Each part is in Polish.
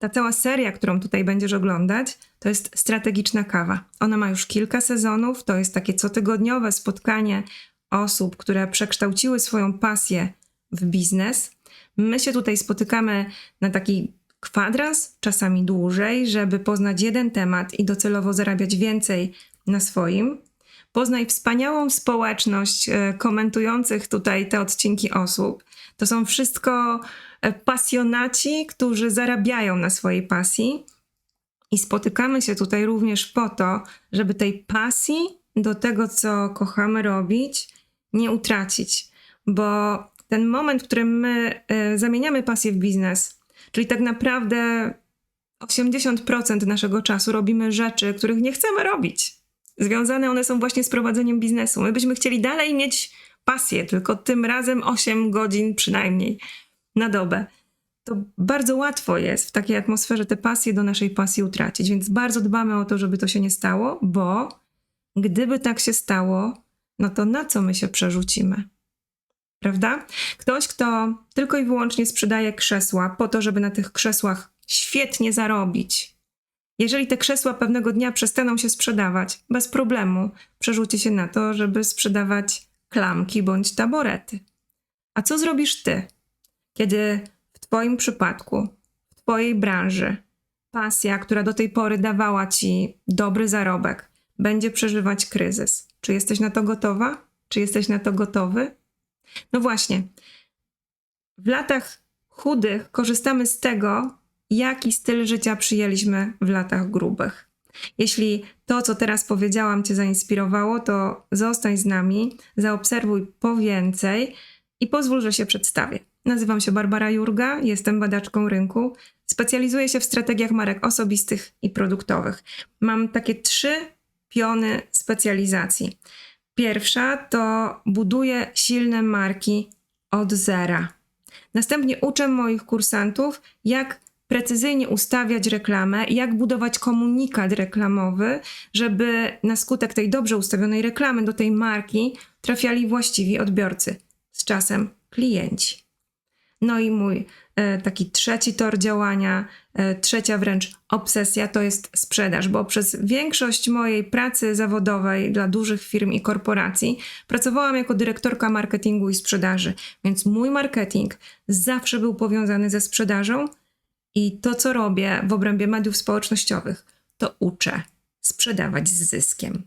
Ta cała seria, którą tutaj będziesz oglądać, to jest strategiczna kawa. Ona ma już kilka sezonów, to jest takie cotygodniowe spotkanie osób, które przekształciły swoją pasję w biznes. My się tutaj spotykamy na taki kwadrans, czasami dłużej, żeby poznać jeden temat i docelowo zarabiać więcej na swoim. Poznaj wspaniałą społeczność e, komentujących tutaj te odcinki osób. To są wszystko e, pasjonaci, którzy zarabiają na swojej pasji. I spotykamy się tutaj również po to, żeby tej pasji do tego, co kochamy robić, nie utracić. Bo ten moment, w którym my e, zamieniamy pasję w biznes, czyli tak naprawdę 80% naszego czasu robimy rzeczy, których nie chcemy robić. Związane one są właśnie z prowadzeniem biznesu. My byśmy chcieli dalej mieć pasję, tylko tym razem 8 godzin przynajmniej na dobę. To bardzo łatwo jest w takiej atmosferze tę pasję do naszej pasji utracić, więc bardzo dbamy o to, żeby to się nie stało, bo gdyby tak się stało, no to na co my się przerzucimy? Prawda? Ktoś, kto tylko i wyłącznie sprzedaje krzesła po to, żeby na tych krzesłach świetnie zarobić. Jeżeli te krzesła pewnego dnia przestaną się sprzedawać, bez problemu przerzuci się na to, żeby sprzedawać klamki bądź taborety. A co zrobisz ty, kiedy w Twoim przypadku, w Twojej branży, pasja, która do tej pory dawała Ci dobry zarobek, będzie przeżywać kryzys? Czy jesteś na to gotowa? Czy jesteś na to gotowy? No właśnie. W latach chudych korzystamy z tego, jaki styl życia przyjęliśmy w latach grubych. Jeśli to, co teraz powiedziałam, Cię zainspirowało, to zostań z nami, zaobserwuj po więcej i pozwól, że się przedstawię. Nazywam się Barbara Jurga, jestem badaczką rynku. Specjalizuję się w strategiach marek osobistych i produktowych. Mam takie trzy piony specjalizacji. Pierwsza to buduję silne marki od zera. Następnie uczę moich kursantów, jak precyzyjnie ustawiać reklamę, jak budować komunikat reklamowy, żeby na skutek tej dobrze ustawionej reklamy do tej marki trafiali właściwi odbiorcy, z czasem klienci. No i mój e, taki trzeci tor działania, e, trzecia wręcz obsesja to jest sprzedaż, bo przez większość mojej pracy zawodowej dla dużych firm i korporacji pracowałam jako dyrektorka marketingu i sprzedaży, więc mój marketing zawsze był powiązany ze sprzedażą i to, co robię w obrębie mediów społecznościowych, to uczę sprzedawać z zyskiem.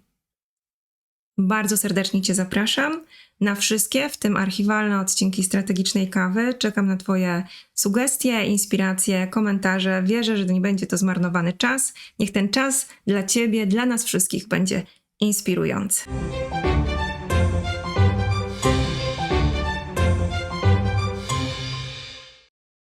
Bardzo serdecznie Cię zapraszam na wszystkie, w tym archiwalne odcinki strategicznej kawy. Czekam na Twoje sugestie, inspiracje, komentarze. Wierzę, że nie będzie to zmarnowany czas. Niech ten czas dla Ciebie, dla nas wszystkich będzie inspirujący.